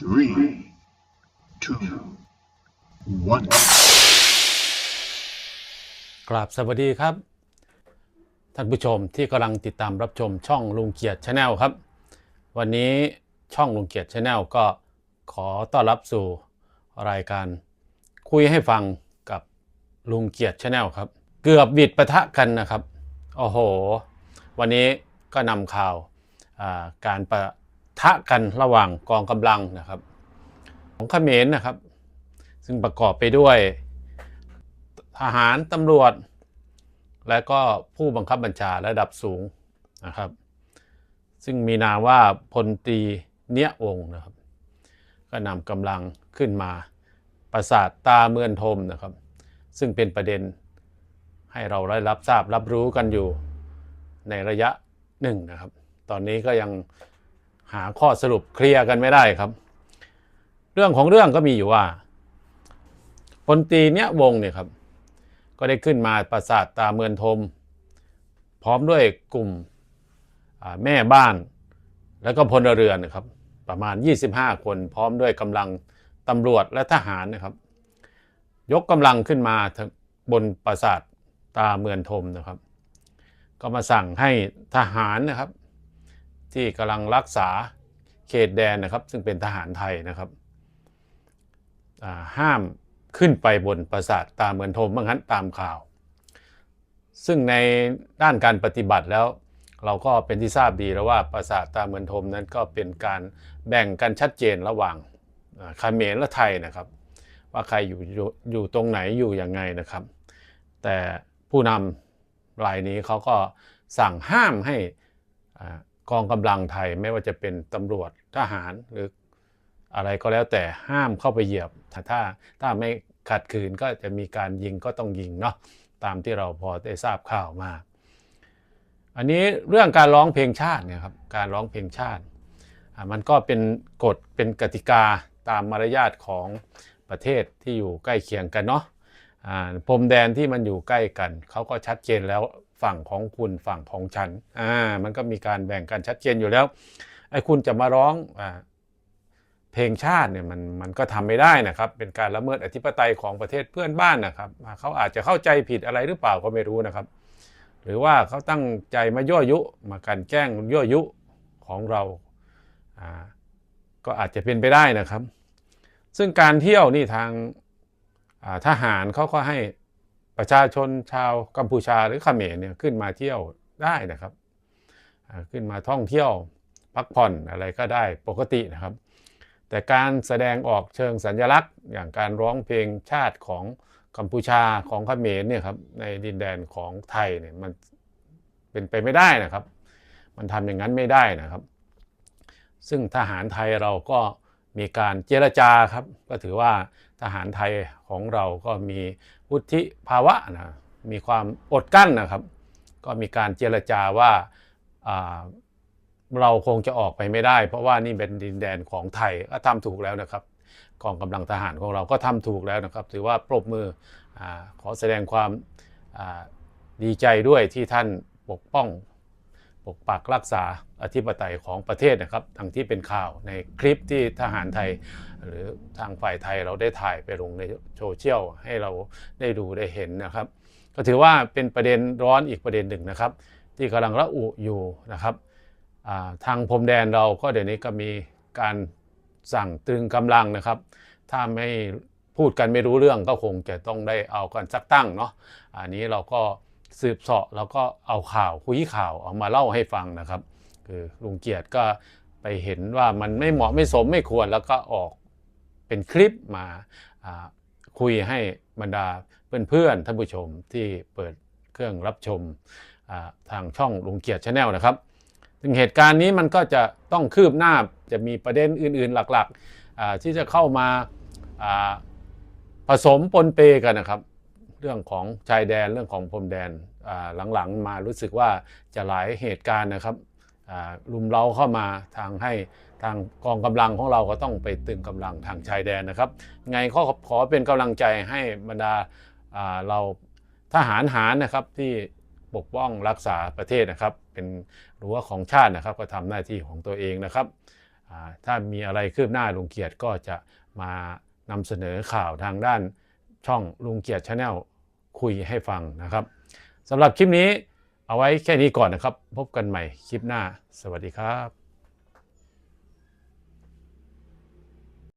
three, two, one. กราบสวัสดีครับ ท่านผู้ชมที่กำลังติดตามรับชมช่องลุงเกียรติชาแนลครับ วันนี้ช่องลุงเกียรติชาแนลก็ขอต้อนรับสู่รายการคุยให้ฟังกับลุงเกียรติชาแนลครับ เกือบบิดปะทะกันนะครับ โอ้โห วันนี้ก็นำข่าวาการประ ทะกันระหว่างกองกำลังนะครับ ของเขมรนะครับ ซึ่งประกอบไปด้วย ทหารตำรวจ และก็ผู้บังคับบัญชาระดับสูงนะครับ ซึ่งมีนามว่าพลตรีเนียวงนะครับ ก็นำกำลังขึ้นมาประสาทตาเมือนทมนะครับ ซึ่งเป็นประเด็นให้เราได้รับทราบรับรู้กันอยู่ในระยะหนึ่งนะครับ ตอนนี้ก็ยัง หาข้อสรุปเคลียร์กันไม่ได้ครับ เรื่องของเรื่องก็มีอยู่ว่าพลตรีเนี้ยวงเนี่ยครับ ก็ได้ขึ้นมาปราสาทตาเมือนทม พร้อมด้วยกลุ่มแม่บ้าน แล้วก็พลเรือนนะครับ ประมาณ 25 คนพร้อมด้วยกำลังตำรวจและทหารนะครับ ยกกำลังขึ้นมาบนปราสาทตาเมือนทมนะครับ ก็มาสั่งให้ทหารนะครับ ที่กำลังรักษาเขตแดนนะครับ ซึ่งเป็นทหารไทยนะครับห้ามขึ้นไปบนปราสาทตาเมือนทมบางนั้นตามข่าว ซึ่งในด้านการปฏิบัติแล้ว เราก็เป็นที่ทราบดีแล้วว่าปราสาทตาเมือนทมนั้นก็เป็นการแบ่งกันชัดเจนระหว่างอ่าเมรและไทยนะครับ ว่าใครอยู่อยู่อยู่ตรงไหนอยู่ยังไงนะครับ แต่ผู้นำรายนี้เขาก็สั่งห้ามให้อ่า กองกำลังไทยไม่ว่าจะเป็นตำรวจทหารหรืออะไรก็แล้วแต่ห้ามเข้าไปเหยียบ ถ้าถ้าถ้าไม่ขัดขืนก็จะมีการยิงก็ต้องยิงเนาะตามที่เราพอได้ทราบข่าวมา อันนี้เรื่องการร้องเพลงชาติเนี่ยครับการร้องเพลงชาติ มันก็เป็นกฎเป็นกติกาตามมารยาทของประเทศที่อยู่ใกล้เคียงกันเนาะอ่าพรมแดนที่มันอยู่ใกล้กันเขาก็ชัดเจนแล้ว ฝั่งของคุณฝั่งของฉันอ่ามันก็มีการแบ่งกันชัดเจนอยู่แล้วไอ้คุณจะมาร้องอ่าเพลงชาติเนี่ยมันมันก็ทำไม่ได้นะครับ เป็นการละเมิดอธิปไตยของประเทศเพื่อนบ้านนะครับเขาอาจจะเข้าใจผิดอะไรหรือเปล่าก็ไม่รู้นะครับ หรือว่าเขาตั้งใจมายั่วยุมากันแกล้งยั่วยุของเราอ่าก็อาจจะเป็นไปได้นะครับ ซึ่งการเที่ยวนี่ทางทหารเขาก็ให้ ประชาชนชาวกัมพูชาหรือเขมรเนี่ยขึ้นมาเที่ยวได้นะครับ ขึ้นมาท่องเที่ยวพักผ่อนอะไรก็ได้ปกตินะครับ แต่การแสดงออกเชิงสัญลักษณ์ อย่างการร้องเพลงชาติของกัมพูชาของเขมรเนี่ยครับในดินแดนของไทยเนี่ยมันเป็นไปไม่ได้นะครับ มันทำอย่างนั้นไม่ได้นะครับ ซึ่งทหารไทยเราก็ มีการเจรจาครับ ก็ถือว่าทหารไทยของเราก็มีวุฒิภาวะนะมีความอดกั้นนะครับ ก็มีการเจรจาว่าเราคงจะออกไปไม่ได้ เพราะว่านี่เป็นดินแดนของไทยก็ทำถูกแล้วนะครับกองกำลังทหารของเราก็ทำถูกแล้วนะครับ ถือว่าปรบมืออขอแสดงความดีใจด้วยที่ท่านปกป้อง ปกปักรักษาอธิปไตยของประเทศนะครับทั้งที่เป็นข่าวในคลิปที่ทหารไทย หรือทางฝ่ายไทยเราได้ถ่ายไปลงในโซเชียลให้เราได้ดูได้เห็นนะครับ ก็ถือว่าเป็นประเด็นร้อนอีกประเด็นหนึ่งนะครับ ที่กำลังระอุอยู่นะครับาทางพรมแดนเราก็เดี๋ยวนี้ก็มีการสั่งตรึงกำลังนะครับ ถ้าไม่พูดกันไม่รู้เรื่องก็คงจะต้องได้เอากันสักตั้งเนาะอันนี้เราก็ สืบเสาะแล้วก็เอาข่าวคุยข่าวเอามาเล่าให้ฟังนะครับ คือลุงเกียรติก็ไปเห็นว่ามันไม่เหมาะไม่สมไม่ควรแล้วก็ออกเป็นคลิปมาคุยให้บรรดาเพื่อนๆท่านผู้ชมที่เปิดเครื่องรับชมทางช่องลุงเกียรติชาแนลนะครับถึงเหตุการณ์นี้มันก็จะต้องคืบหน้าจะมีประเด็นอื่นๆหลักๆที่จะเข้ามาผสมปนเปกันนะครับ เรื่องของชายแดนเรื่องของพรมแดนหลังๆมารู้สึกว่าจะหลายเหตุการณ์นะครับลุมเล้าเข้ามาทางให้ทางกองกำลังของเราก็ต้องไปตึงกำลังทางชายแดนนะครับ ไงก็ขอเป็นกำลังใจให้บรรดาเราทหารหารนะครับที่ปกป้องรักษาประเทศนะครับ เป็นรั้วของชาตินะครับ ก็ทำหน้าที่ของตัวเองนะครับถ้ามีอะไรคืบหน้าลุงเกียรติก็จะมานำเสนอข่าวทางด้านช่องลุงเกียรติชาแนล คุยให้ฟังนะครับสำหรับคลิปนี้เอาไว้แค่นี้ก่อนนะครับ พบกันใหม่คลิปหน้า สวัสดีครับ